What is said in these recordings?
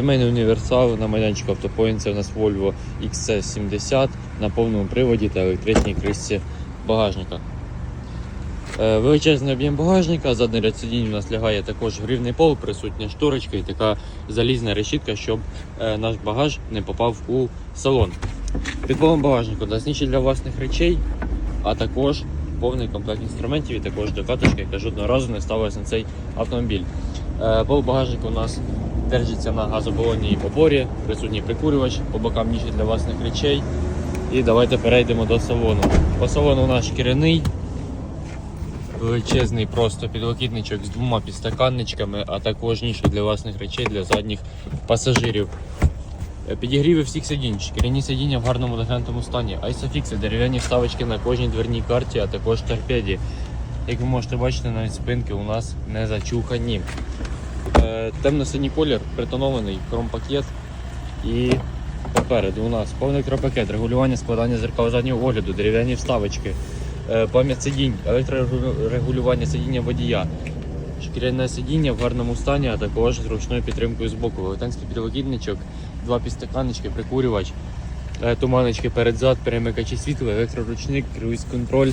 Сімейний універсал на майданчику автопоінт. Це у нас Volvo XC70 на повному приводі та електричній кришці багажника. Е, Величезний об'єм багажника, задній ряд сидінь у нас лягає також грівний пол, присутня шторочка і така залізна решітка, щоб е, наш багаж не попав у салон. Під полом багажнику даснічі для власних речей, а також повний комплект інструментів і також докаточка, яка жодного разу не ставилася на цей автомобіль. Е, Пол багажнику у нас держиться на газобалонній опорі, присутній прикурювач, по бокам ніші для власних речей. І давайте перейдемо до салону. По салону у нас шкіряний, величезний просто підлокітничок з двома підстаканничками, а також ніша для власних речей для задніх пасажирів. Е, Підігріви всіх сидінь, шкіряні сидіння в гарному доглянутому стані, айсофікси, дерев'яні вставочки на кожній дверній карті, а також торпеді. Як ви можете бачити, навіть спинки у нас не зачухані. Е, Темно-синій колір, притонований хромпакет. І попереду у нас повний кропакет, регулювання складання зеркал заднього огляду, дерев'яні вставочки, е, пам'ять сидінь, електрорегулювання сидіння водія, шкіряне сидіння в гарному стані, а також з ручною підтримкою з боку. Велетенський підлокітничок, два підстаканнички, прикурювач, е, туманочки передзад, перемикачі світла, електроручник, круїз-контроль,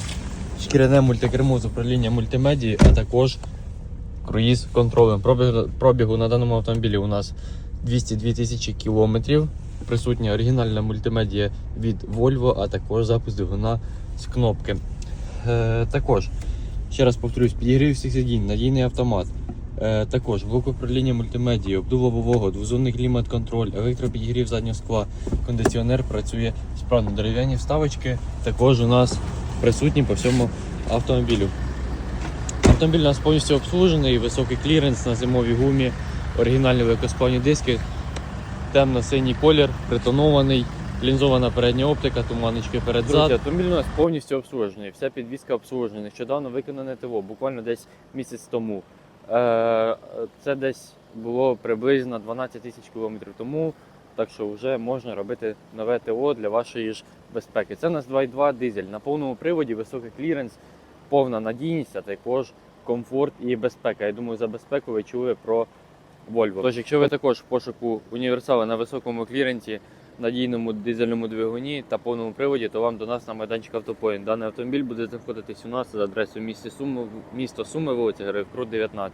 шкіряне мультикермо з управління мультимедії, а також круїз контролем. Пробіг, пробігу на даному автомобілі у нас 202 тисячі кілометрів. Присутня оригінальна мультимедія від Volvo, а також запуск двигуна з кнопки. Е, також, ще раз повторюсь, підігрів всіх сидінь, надійний автомат. Е, також блок управління мультимедії, обдув лобового, двозонний клімат-контроль, електропідігрів заднього скла, кондиціонер працює справно. Дерев'яні вставочки також у нас присутні по всьому автомобілю. Автомобіль у нас повністю обслужений, високий кліренс на зимовій гумі, оригінальні великосплавні диски, темно-синій колір, притонований, лінзована передня оптика, туманочки перед зад. Автомобіль у нас повністю обслужений, вся підвізка обслужена. Нещодавно виконане ТВО, буквально десь місяць тому. Е, Це десь було приблизно 12 тисяч кілометрів тому. Так що вже можна робити нове ТО для вашої ж безпеки. Це у нас 2.2 дизель на повному приводі, високий кліренс, повна надійність, а також комфорт і безпека. Я думаю, за безпеку ви чули про Volvo. Тож, якщо ви також в пошуку універсала на високому кліренсі, надійному дизельному двигуні та повному приводі, то вам до нас на майданчик автопоїнт. Даний автомобіль буде знаходитись у нас за адресою міста Суми, Суми, вулиця Героїв Крут, 19.